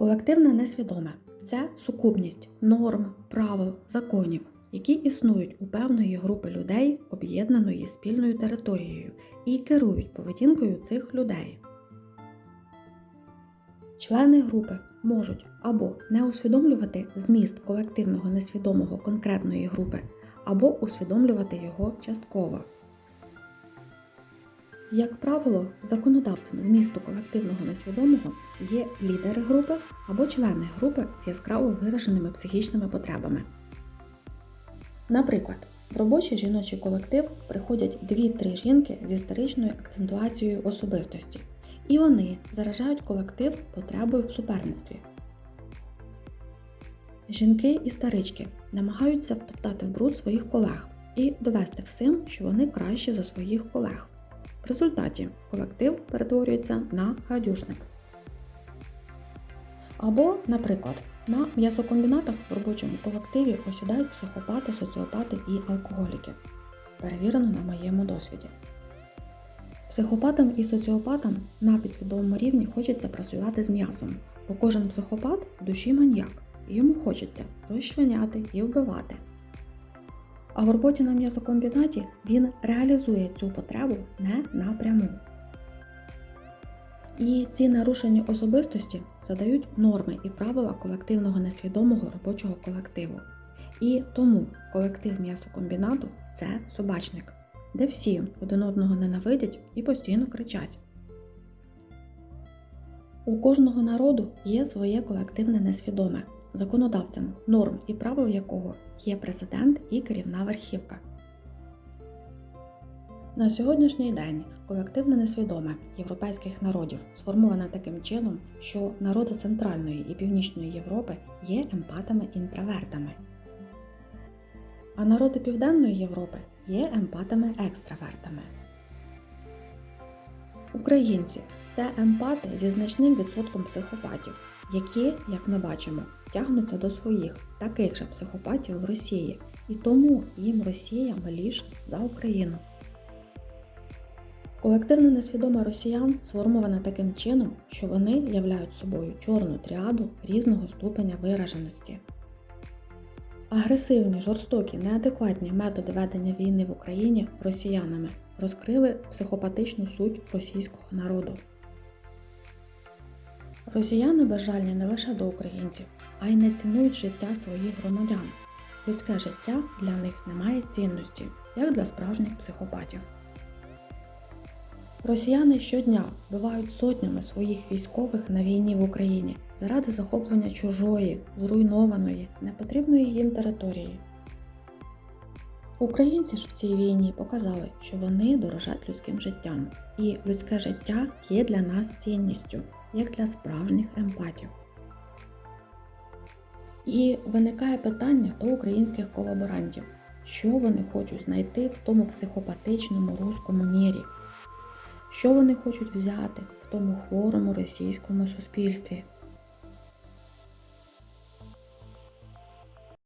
Колективне несвідоме це сукупність норм, правил, законів, які існують у певної групи людей, об'єднаної спільною територією, і керують поведінкою цих людей. Члени групи можуть або не усвідомлювати зміст колективного несвідомого конкретної групи, або усвідомлювати його частково. Як правило, законодавцем змісту колективного несвідомого є лідери групи або члени групи з яскраво вираженими психічними потребами. Наприклад, в робочий жіночий колектив приходять 2-3 жінки з історичною акцентуацією особистості, і вони заражають колектив потребою в суперництві. Жінки і старички намагаються втоптати в бруд своїх колег і довести всім, що вони кращі за своїх колег. В результаті колектив перетворюється на гадюшник. Або, наприклад, на м'ясокомбінатах в робочому колективі осідають психопати, соціопати і алкоголіки. Перевірено на моєму досвіді. Психопатам і соціопатам на підсвідомому рівні хочеться працювати з м'ясом, бо кожен психопат в душі маньяк, і йому хочеться розчленяти і вбивати. А в роботі на м'ясокомбінаті він реалізує цю потребу не напряму. І ці нарушені особистості задають норми і правила колективного несвідомого робочого колективу. І тому колектив м'ясокомбінату це собачник, де всі один одного ненавидять і постійно кричать. У кожного народу є своє колективне несвідоме, законодавцем норм і правил якого є президент і керівна верхівка. На сьогоднішній день колективне несвідоме європейських народів сформоване таким чином, що народи Центральної і Північної Європи є емпатами-інтровертами, а народи Південної Європи є емпатами-екстравертами. Українці це емпати зі значним відсотком психопатів, які, як ми бачимо, тягнуться до своїх таких же психопатів в Росії, і тому їм Росія миліша за Україну. Колективне несвідоме росіян сформоване таким чином, що вони являють собою чорну тріаду різного ступеня вираженості. Агресивні, жорстокі, неадекватні методи ведення війни в Україні росіянами розкрили психопатичну суть російського народу. Росіяни безжальні не лише до українців, а й не цінують життя своїх громадян. Людське життя для них не має цінності, як для справжніх психопатів. Росіяни щодня вбивають сотнями своїх військових на війні в Україні заради захоплення чужої, зруйнованої, непотрібної їм території. Українці ж в цій війні показали, що вони дорожать людським життям, і людське життя є для нас цінністю, як для справжніх емпатів. І виникає питання до українських колаборантів, що вони хочуть знайти в тому психопатичному руському мірі, що вони хочуть взяти в тому хворому російському суспільстві.